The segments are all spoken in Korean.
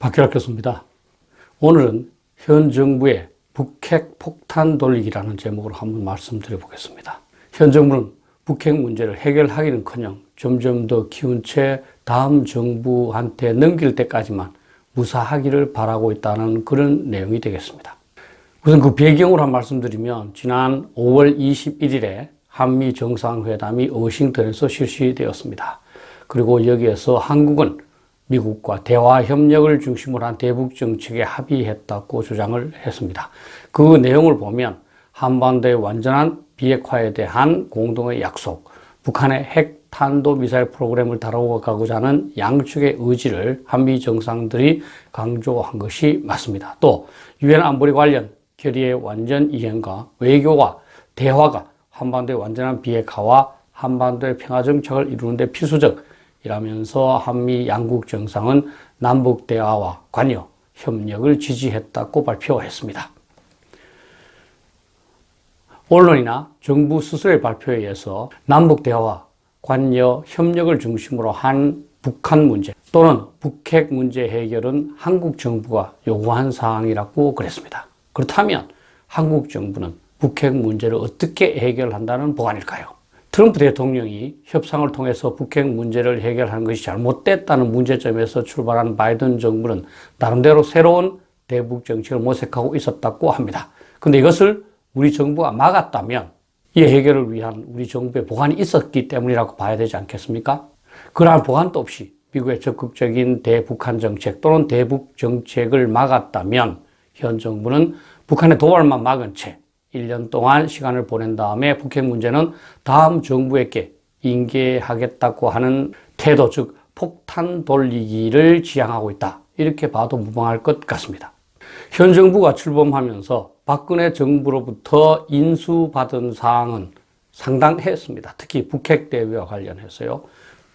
박규락 교수입니다. 오늘은 현 정부의 북핵 폭탄 돌리기라는 제목으로 한번 말씀드려 보겠습니다. 현 정부는 북핵 문제를 해결하기는 커녕 점점 더 키운 채 다음 정부한테 넘길 때까지만 무사하기를 바라고 있다는 그런 내용이 되겠습니다. 우선 그 배경으로 한 말씀드리면 지난 5월 21일에 한미 정상회담이 워싱턴에서 실시되었습니다. 그리고 여기에서 한국은 미국과 대화 협력을 중심으로 한 대북 정책에 합의했다고 주장을 했습니다. 그 내용을 보면 한반도의 완전한 비핵화에 대한 공동의 약속, 북한의 핵 탄도 미사일 프로그램을 다뤄가고자 하는 양측의 의지를 한미 정상들이 강조한 것이 맞습니다. 또 유엔 안보리 관련 결의의 완전 이행과 외교와 대화가 한반도의 완전한 비핵화와 한반도의 평화 정착을 이루는데 필수적 이라면서 한미 양국 정상은 남북 대화와 관여 협력을 지지했다고 발표했습니다. 언론이나 정부 스스로의 발표에 의해서 남북 대화와 관여 협력을 중심으로 한 북한 문제 또는 북핵 문제 해결은 한국 정부가 요구한 사항이라고 그랬습니다. 그렇다면 한국 정부는 북핵 문제를 어떻게 해결한다는 보관일까요? 트럼프 대통령이 협상을 통해서 북핵 문제를 해결하는 것이 잘못됐다는 문제점에서 출발한 바이든 정부는 나름대로 새로운 대북 정책을 모색하고 있었다고 합니다. 근데 이것을 우리 정부가 막았다면 이 해결을 위한 우리 정부의 보관이 있었기 때문이라고 봐야 되지 않겠습니까? 그러한 보관도 없이 미국의 적극적인 대북한 정책 또는 대북 정책을 막았다면 현 정부는 북한의 도발만 막은 채 1년 동안 시간을 보낸 다음에 북핵 문제는 다음 정부에게 인계하겠다고 하는 태도, 즉 폭탄 돌리기를 지향하고 있다. 이렇게 봐도 무방할 것 같습니다. 현 정부가 출범하면서 박근혜 정부로부터 인수받은 사항은 상당했습니다. 특히 북핵 대회와 관련해서요.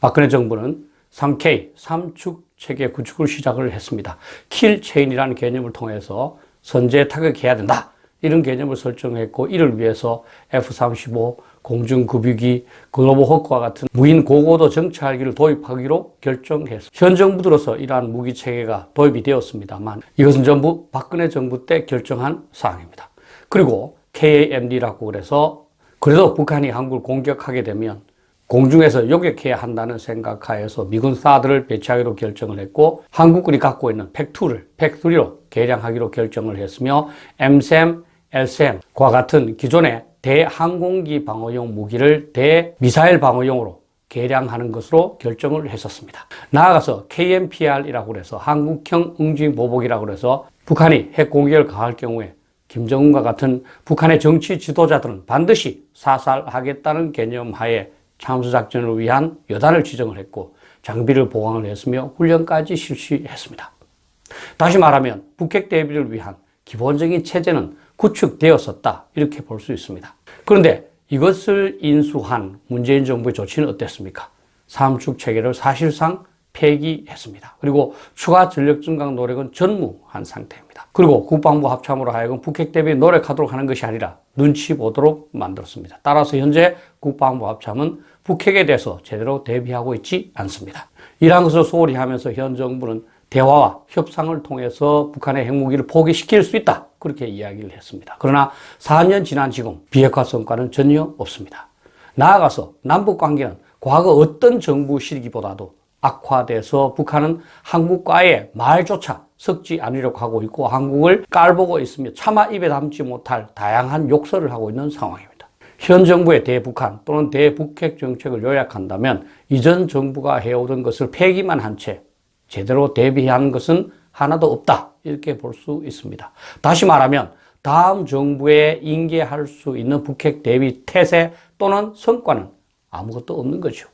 박근혜 정부는 3K, 3축 체계 구축을 시작을 했습니다. 킬 체인이라는 개념을 통해서 선제 타격해야 된다. 이런 개념을 설정했고 이를 위해서 F-35, 공중급유기, 글로벌 호크와 같은 무인 고고도 정찰기를 도입하기로 결정했습니다. 현 정부 들어서 이러한 무기 체계가 도입이 되었습니다만 이것은 전부 박근혜 정부 때 결정한 사항입니다. 그리고 KAMD라고 그래서 그래도 북한이 한국을 공격하게 되면 공중에서 요격해야 한다는 생각하에서 미군 사들을 배치하기로 결정을 했고 한국군이 갖고 있는 팩2를 팩3로 개량하기로 결정을 했으며 MSM, LSM과 같은 기존의 대항공기 방어용 무기를 대미사일 방어용으로 개량하는 것으로 결정을 했었습니다. 나아가서 KMPR이라고 해서 한국형 응징 보복이라고 해서 북한이 핵 공격을 가할 경우에 김정은과 같은 북한의 정치 지도자들은 반드시 사살하겠다는 개념 하에 참수작전을 위한 여단을 지정을 했고 장비를 보강을 했으며 훈련까지 실시했습니다. 다시 말하면 북핵 대비를 위한 기본적인 체제는 구축되었었다 이렇게 볼 수 있습니다. 그런데 이것을 인수한 문재인 정부의 조치는 어땠습니까? 삼축 체계를 사실상 폐기했습니다. 그리고 추가 전력 증강 노력은 전무한 상태입니다. 그리고 국방부 합참으로 하여금 북핵 대비 노력하도록 하는 것이 아니라 눈치 보도록 만들었습니다. 따라서 현재 국방부 합참은 북핵에 대해서 제대로 대비하고 있지 않습니다. 이러한 것을 소홀히 하면서 현 정부는 대화와 협상을 통해서 북한의 핵무기를 포기시킬 수 있다. 그렇게 이야기를 했습니다. 그러나 4년 지난 지금 비핵화 성과는 전혀 없습니다. 나아가서 남북 관계는 과거 어떤 정부 시기보다도 악화돼서 북한은 한국과의 말조차 섞지 않으려고 하고 있고 한국을 깔보고 있으며 차마 입에 담지 못할 다양한 욕설을 하고 있는 상황입니다. 현 정부의 대북한 또는 대북핵 정책을 요약한다면 이전 정부가 해오던 것을 폐기만 한 채 제대로 대비한 것은 하나도 없다. 이렇게 볼 수 있습니다. 다시 말하면 다음 정부에 인계할 수 있는 북핵 대비 태세 또는 성과는 아무것도 없는 거죠.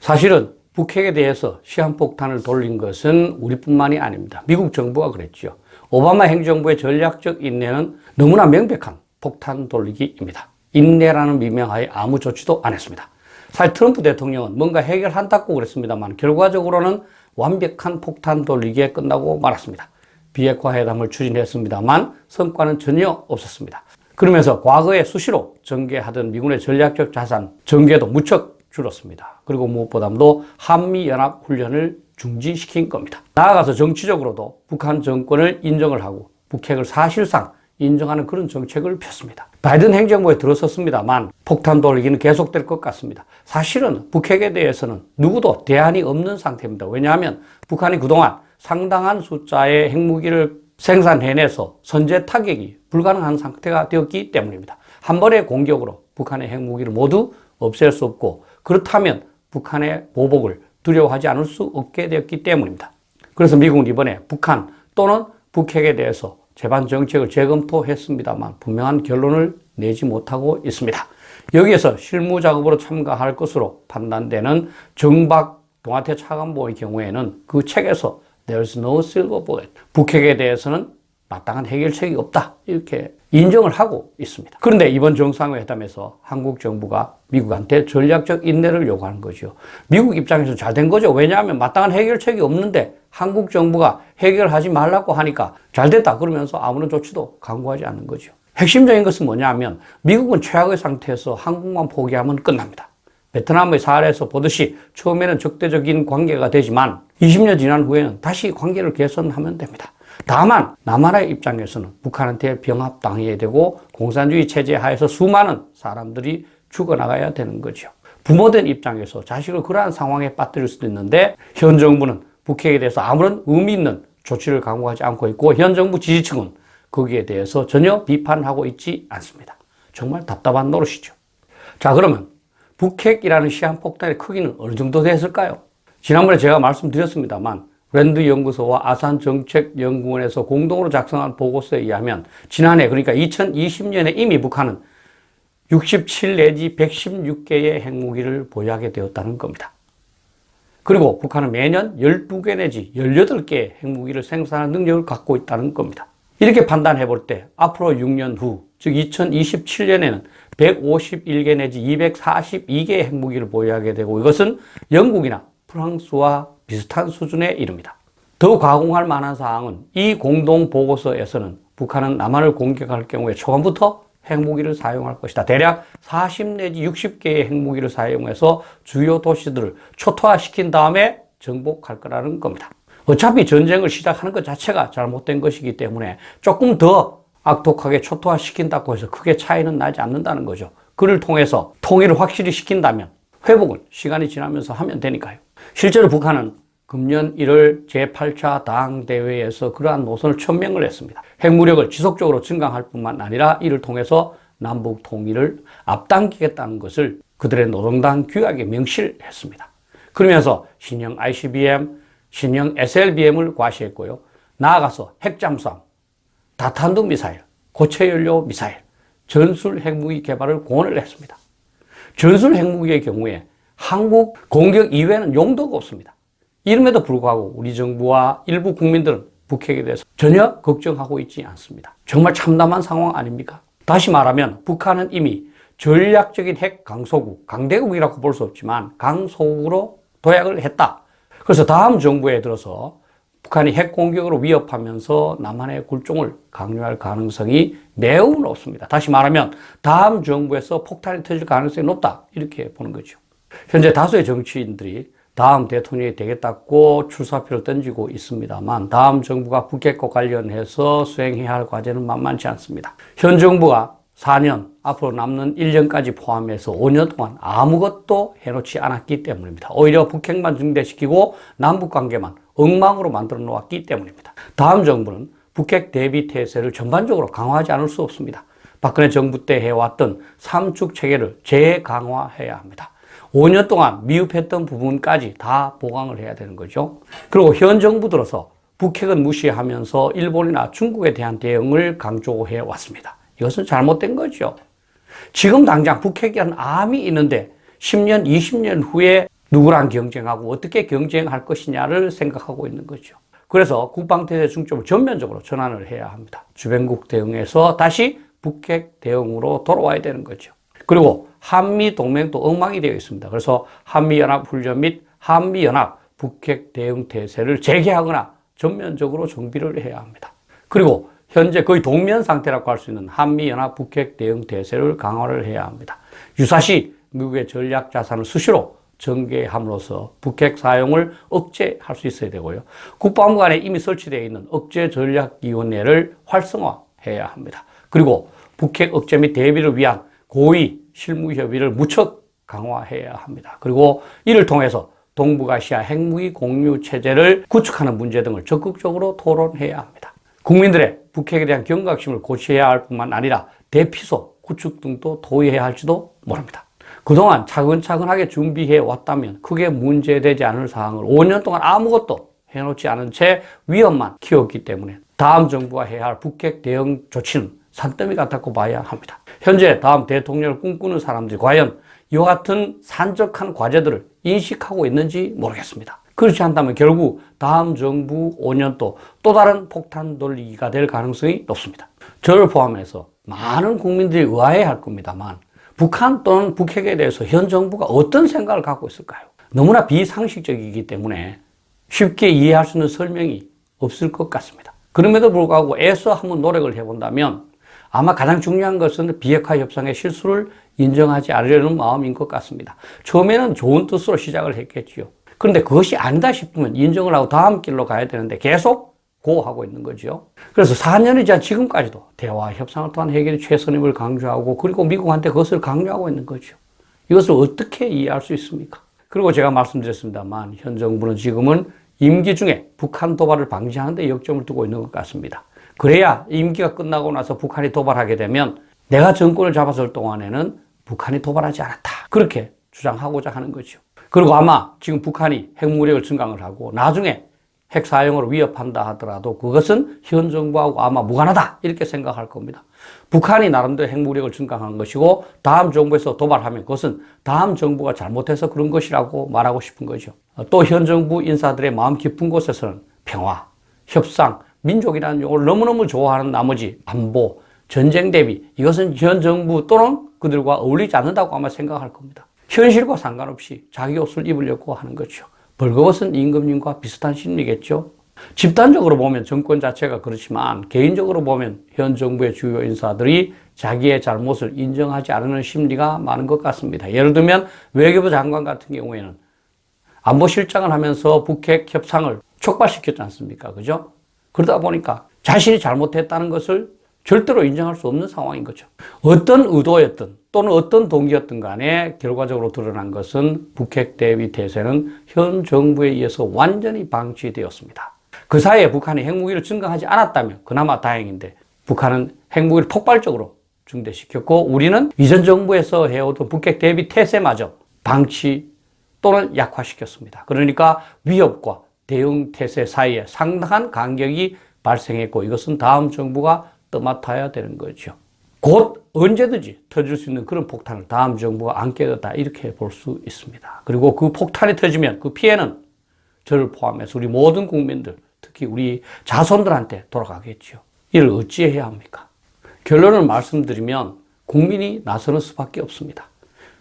사실은 북핵에 대해서 시한폭탄을 돌린 것은 우리뿐만이 아닙니다. 미국 정부가 그랬죠. 오바마 행정부의 전략적 인내는 너무나 명백한 폭탄 돌리기입니다. 인내라는 미명하에 아무 조치도 안 했습니다. 사실 트럼프 대통령은 뭔가 해결한다고 그랬습니다만 결과적으로는 완벽한 폭탄 돌리기에 끝나고 말았습니다. 비핵화 회담을 추진했습니다만 성과는 전혀 없었습니다. 그러면서 과거에 수시로 전개하던 미군의 전략적 자산 전개도 무척 줄었습니다. 그리고 무엇보다도 한미연합 훈련을 중지시킨 겁니다. 나아가서 정치적으로도 북한 정권을 인정을 하고 북핵을 사실상 인정하는 그런 정책을 폈습니다. 바이든 행정부에 들어섰습니다만 폭탄 돌리기는 계속될 것 같습니다. 사실은 북핵에 대해서는 누구도 대안이 없는 상태입니다. 왜냐하면 북한이 그동안 상당한 숫자의 핵무기를 생산해내서 선제 타격이 불가능한 상태가 되었기 때문입니다. 한 번의 공격으로 북한의 핵무기를 모두 없앨 수 없고 그렇다면 북한의 보복을 두려워하지 않을 수 없게 되었기 때문입니다. 그래서 미국은 이번에 북한 또는 북핵에 대해서 재반 정책을 재검토했습니다만 분명한 결론을 내지 못하고 있습니다. 여기에서 실무 작업으로 참가할 것으로 판단되는 정박 동아태 차관보의 경우에는 그 책에서 There's no silver bullet. 북핵에 대해서는 마땅한 해결책이 없다. 이렇게 인정을 하고 있습니다. 그런데 이번 정상회담에서 한국 정부가 미국한테 전략적 인내를 요구하는 거죠. 미국 입장에서 잘 된 거죠. 왜냐하면 마땅한 해결책이 없는데 한국 정부가 해결하지 말라고 하니까 잘 됐다 그러면서 아무런 조치도 강구하지 않는 거죠. 핵심적인 것은 뭐냐면 미국은 최악의 상태에서 한국만 포기하면 끝납니다. 베트남의 사례에서 보듯이 처음에는 적대적인 관계가 되지만 20년 지난 후에는 다시 관계를 개선하면 됩니다. 다만 남한의 입장에서는 북한한테 병합당해야 되고 공산주의 체제 하에서 수많은 사람들이 죽어나가야 되는 거죠. 부모된 입장에서 자식을 그러한 상황에 빠뜨릴 수도 있는데 현 정부는 북핵에 대해서 아무런 의미 있는 조치를 강구하지 않고 있고 현 정부 지지층은 거기에 대해서 전혀 비판하고 있지 않습니다. 정말 답답한 노릇이죠. 자 그러면 북핵이라는 시한폭탄의 크기는 어느 정도 됐을까요? 지난번에 제가 말씀드렸습니다만 랜드 연구소와 아산 정책연구원에서 공동으로 작성한 보고서에 의하면 지난해 그러니까 2020년에 이미 북한은 67 내지 116개의 핵무기를 보유하게 되었다는 겁니다. 그리고 북한은 매년 12개 내지 18개의 핵무기를 생산하는 능력을 갖고 있다는 겁니다. 이렇게 판단해 볼 때 앞으로 6년 후, 즉 2027년에는 151개 내지 242개의 핵무기를 보유하게 되고 이것은 영국이나 프랑스와 비슷한 수준에 이릅니다. 더 가공할 만한 사항은 이 공동 보고서에서는 북한은 남한을 공격할 경우에 초반부터 핵무기를 사용할 것이다. 대략 40 내지 60개의 핵무기를 사용해서 주요 도시들을 초토화시킨 다음에 정복할 거라는 겁니다. 어차피 전쟁을 시작하는 것 자체가 잘못된 것이기 때문에 조금 더 악독하게 초토화시킨다고 해서 크게 차이는 나지 않는다는 거죠. 그를 통해서 통일을 확실히 시킨다면 회복은 시간이 지나면서 하면 되니까요. 실제로 북한은 금년 1월 제8차 당대회에서 그러한 노선을 천명을 했습니다. 핵무력을 지속적으로 증강할 뿐만 아니라 이를 통해서 남북 통일을 앞당기겠다는 것을 그들의 노동당 규약에 명시했습니다. 그러면서 신형 ICBM, 신형 SLBM을 과시했고요. 나아가서 핵잠수함, 다탄두 미사일, 고체연료 미사일, 전술 핵무기 개발을 공언을 했습니다. 전술 핵무기의 경우에 한국 공격 이외에는 용도가 없습니다. 이름에도 불구하고 우리 정부와 일부 국민들은 북핵에 대해서 전혀 걱정하고 있지 않습니다. 정말 참담한 상황 아닙니까? 다시 말하면 북한은 이미 전략적인 핵 강소국, 강대국이라고 볼 수 없지만 강소국으로 도약을 했다. 그래서 다음 정부에 들어서 북한이 핵 공격으로 위협하면서 남한의 굴종을 강요할 가능성이 매우 높습니다. 다시 말하면 다음 정부에서 폭탄이 터질 가능성이 높다. 이렇게 보는 거죠. 현재 다수의 정치인들이 다음 대통령이 되겠다고 출사표를 던지고 있습니다만 다음 정부가 북핵과 관련해서 수행해야 할 과제는 만만치 않습니다. 현 정부가 4년, 앞으로 남는 1년까지 포함해서 5년 동안 아무것도 해놓지 않았기 때문입니다. 오히려 북핵만 증대시키고 남북 관계만 엉망으로 만들어 놓았기 때문입니다. 다음 정부는 북핵 대비 태세를 전반적으로 강화하지 않을 수 없습니다. 박근혜 정부 때 해왔던 삼축 체계를 재강화해야 합니다. 5년 동안 미흡했던 부분까지 다 보강을 해야 되는 거죠. 그리고 현 정부 들어서 북핵은 무시하면서 일본이나 중국에 대한 대응을 강조해 왔습니다. 이것은 잘못된 거죠. 지금 당장 북핵이라는 암이 있는데 10년, 20년 후에 누구랑 경쟁하고 어떻게 경쟁할 것이냐를 생각하고 있는 거죠. 그래서 국방태세 중점을 전면적으로 전환을 해야 합니다. 주변국 대응에서 다시 북핵 대응으로 돌아와야 되는 거죠. 그리고 한미 동맹도 엉망이 되어 있습니다. 그래서 한미 연합 훈련 및 한미 연합 북핵 대응 태세를 재개하거나 전면적으로 정비를 해야 합니다. 그리고 현재 거의 동면 상태라고 할 수 있는 한미 연합 북핵 대응 태세를 강화를 해야 합니다. 유사시 미국의 전략 자산을 수시로 전개함으로써 북핵 사용을 억제할 수 있어야 되고요. 국방부간에 이미 설치되어 있는 억제 전략위원회를 활성화해야 합니다. 그리고 북핵 억제 및 대비를 위한 고위 실무 협의를 무척 강화해야 합니다. 그리고 이를 통해서 동북아시아 핵무기 공유 체제를 구축하는 문제 등을 적극적으로 토론해야 합니다. 국민들의 북핵에 대한 경각심을 고취해야 할 뿐만 아니라 대피소 구축 등도 도의해야 할지도 모릅니다. 그동안 차근차근하게 준비해 왔다면 크게 문제되지 않을 사항을 5년 동안 아무것도 해놓지 않은 채 위험만 키웠기 때문에 다음 정부가 해야 할 북핵 대응 조치는 산더미 같았고 봐야 합니다. 현재 다음 대통령을 꿈꾸는 사람들이 과연 이와 같은 산적한 과제들을 인식하고 있는지 모르겠습니다. 그렇지 않다면 결국 다음 정부 5년 또 또 다른 폭탄 돌리기가 될 가능성이 높습니다. 저를 포함해서 많은 국민들이 의아해 할 겁니다만 북한 또는 북핵에 대해서 현 정부가 어떤 생각을 갖고 있을까요? 너무나 비상식적이기 때문에 쉽게 이해할 수 있는 설명이 없을 것 같습니다. 그럼에도 불구하고 애써 한번 노력을 해본다면 아마 가장 중요한 것은 비핵화 협상의 실수를 인정하지 않으려는 마음인 것 같습니다. 처음에는 좋은 뜻으로 시작을 했겠지요. 그런데 그것이 아니다 싶으면 인정을 하고 다음 길로 가야 되는데 계속 고하고 있는 거죠. 그래서 4년이 지난 지금까지도 대화 협상을 통한 해결이 최선임을 강조하고 그리고 미국한테 그것을 강조하고 있는 거죠. 이것을 어떻게 이해할 수 있습니까? 그리고 제가 말씀드렸습니다만 현 정부는 지금은 임기 중에 북한 도발을 방지하는 데 역점을 두고 있는 것 같습니다. 그래야 임기가 끝나고 나서 북한이 도발하게 되면 내가 정권을 잡았을 동안에는 북한이 도발하지 않았다. 그렇게 주장하고자 하는 거죠. 그리고 아마 지금 북한이 핵무력을 증강을 하고 나중에 핵 사용으로 위협한다 하더라도 그것은 현 정부하고 아마 무관하다 이렇게 생각할 겁니다. 북한이 나름대로 핵무력을 증강한 것이고 다음 정부에서 도발하면 그것은 다음 정부가 잘못해서 그런 것이라고 말하고 싶은 거죠. 또 현 정부 인사들의 마음 깊은 곳에서는 평화, 협상, 민족이라는 용어를 너무너무 좋아하는 나머지 안보, 전쟁 대비 이것은 현 정부 또는 그들과 어울리지 않는다고 아마 생각할 겁니다. 현실과 상관없이 자기 옷을 입으려고 하는 거죠. 벌거벗은 임금님과 비슷한 심리겠죠. 집단적으로 보면 정권 자체가 그렇지만 개인적으로 보면 현 정부의 주요 인사들이 자기의 잘못을 인정하지 않는 심리가 많은 것 같습니다. 예를 들면 외교부 장관 같은 경우에는 안보실장을 하면서 북핵 협상을 촉발시켰지 않습니까? 그죠? 그러다 보니까 자신이 잘못했다는 것을 절대로 인정할 수 없는 상황인 거죠. 어떤 의도였든 또는 어떤 동기였든 간에 결과적으로 드러난 것은 북핵 대비 태세는 현 정부에 의해서 완전히 방치되었습니다. 그 사이에 북한이 핵무기를 증강하지 않았다면 그나마 다행인데 북한은 핵무기를 폭발적으로 증대시켰고 우리는 이전 정부에서 해오던 북핵 대비 태세마저 방치 또는 약화시켰습니다. 그러니까 위협과 대응 태세 사이에 상당한 간격이 발생했고 이것은 다음 정부가 떠맡아야 되는 거죠. 곧 언제든지 터질 수 있는 그런 폭탄을 다음 정부가 안게 되다 이렇게 볼 수 있습니다. 그리고 그 폭탄이 터지면 그 피해는 저를 포함해서 우리 모든 국민들 특히 우리 자손들한테 돌아가겠죠. 이를 어찌해야 합니까? 결론을 말씀드리면 국민이 나서는 수밖에 없습니다.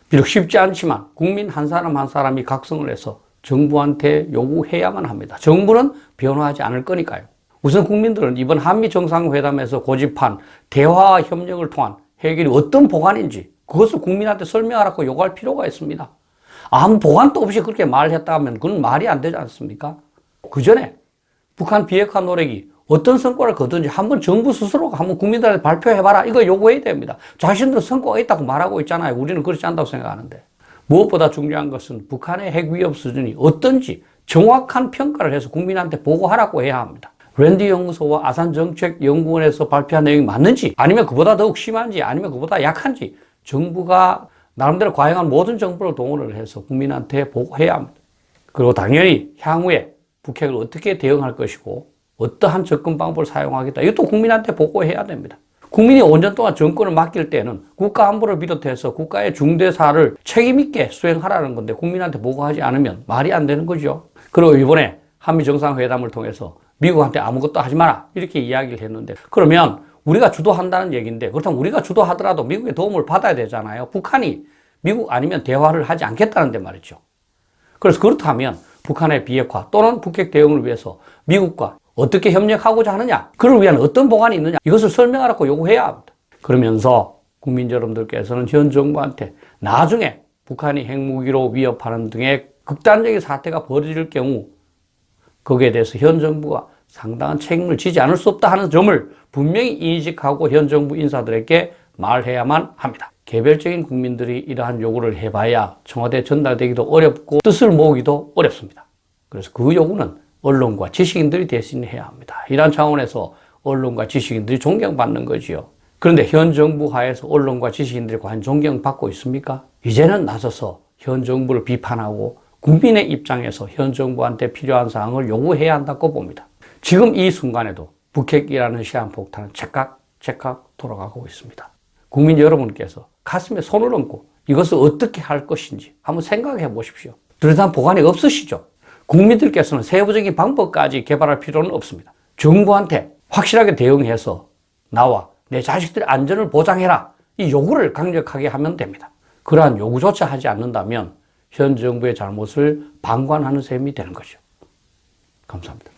비록 쉽지 않지만 국민 한 사람 한 사람이 각성을 해서 정부한테 요구해야만 합니다. 정부는 변화하지 않을 거니까요. 우선 국민들은 이번 한미 정상회담에서 고집한 대화와 협력을 통한 해결이 어떤 보관인지 그것을 국민한테 설명하라고 요구할 필요가 있습니다. 아무 보관도 없이 그렇게 말했다 하면 그건 말이 안 되지 않습니까? 그 전에 북한 비핵화 노력이 어떤 성과를 거둔지 한번 정부 스스로가 한번 국민들한테 발표해봐라. 이거 요구해야 됩니다. 자신들 성과가 있다고 말하고 있잖아요. 우리는 그렇지 않다고 생각하는데. 무엇보다 중요한 것은 북한의 핵 위협 수준이 어떤지 정확한 평가를 해서 국민한테 보고하라고 해야 합니다. 랜디 연구소와 아산정책연구원에서 발표한 내용이 맞는지 아니면 그보다 더욱 심한지 아니면 그보다 약한지 정부가 나름대로 과잉한 모든 정보를 동원을 해서 국민한테 보고해야 합니다. 그리고 당연히 향후에 북핵을 어떻게 대응할 것이고 어떠한 접근 방법을 사용하겠다. 이것도 국민한테 보고해야 됩니다. 국민이 5년 동안 정권을 맡길 때는 국가 안보를 비롯해서 국가의 중대사를 책임있게 수행하라는 건데 국민한테 보고하지 않으면 말이 안 되는 거죠. 그리고 이번에 한미 정상회담을 통해서 미국한테 아무것도 하지 마라. 이렇게 이야기를 했는데 그러면 우리가 주도한다는 얘기인데 그렇다면 우리가 주도하더라도 미국의 도움을 받아야 되잖아요. 북한이 미국 아니면 대화를 하지 않겠다는데 말이죠. 그래서 그렇다면 북한의 비핵화 또는 북핵 대응을 위해서 미국과 어떻게 협력하고자 하느냐, 그를 위한 어떤 보관이 있느냐, 이것을 설명하라고 요구해야 합니다. 그러면서 국민 여러분들께서는 현 정부한테 나중에 북한이 핵무기로 위협하는 등의 극단적인 사태가 벌어질 경우 거기에 대해서 현 정부가 상당한 책임을 지지 않을 수 없다 하는 점을 분명히 인식하고 현 정부 인사들에게 말해야만 합니다. 개별적인 국민들이 이러한 요구를 해봐야 청와대 전달되기도 어렵고 뜻을 모으기도 어렵습니다. 그래서 그 요구는 언론과 지식인들이 대신해야 합니다. 이러한 차원에서 언론과 지식인들이 존경받는 거지요. 그런데 현 정부 하에서 언론과 지식인들이 과연 존경받고 있습니까? 이제는 나서서 현 정부를 비판하고 국민의 입장에서 현 정부한테 필요한 사항을 요구해야 한다고 봅니다. 지금 이 순간에도 북핵이라는 시한폭탄은 제깍 제깍 돌아가고 있습니다. 국민 여러분께서 가슴에 손을 얹고 이것을 어떻게 할 것인지 한번 생각해 보십시오. 뚜렷한 보관이 없으시죠? 국민들께서는 세부적인 방법까지 개발할 필요는 없습니다. 정부한테 확실하게 대응해서 나와 내 자식들의 안전을 보장해라. 이 요구를 강력하게 하면 됩니다. 그러한 요구조차 하지 않는다면 현 정부의 잘못을 방관하는 셈이 되는 거죠. 감사합니다.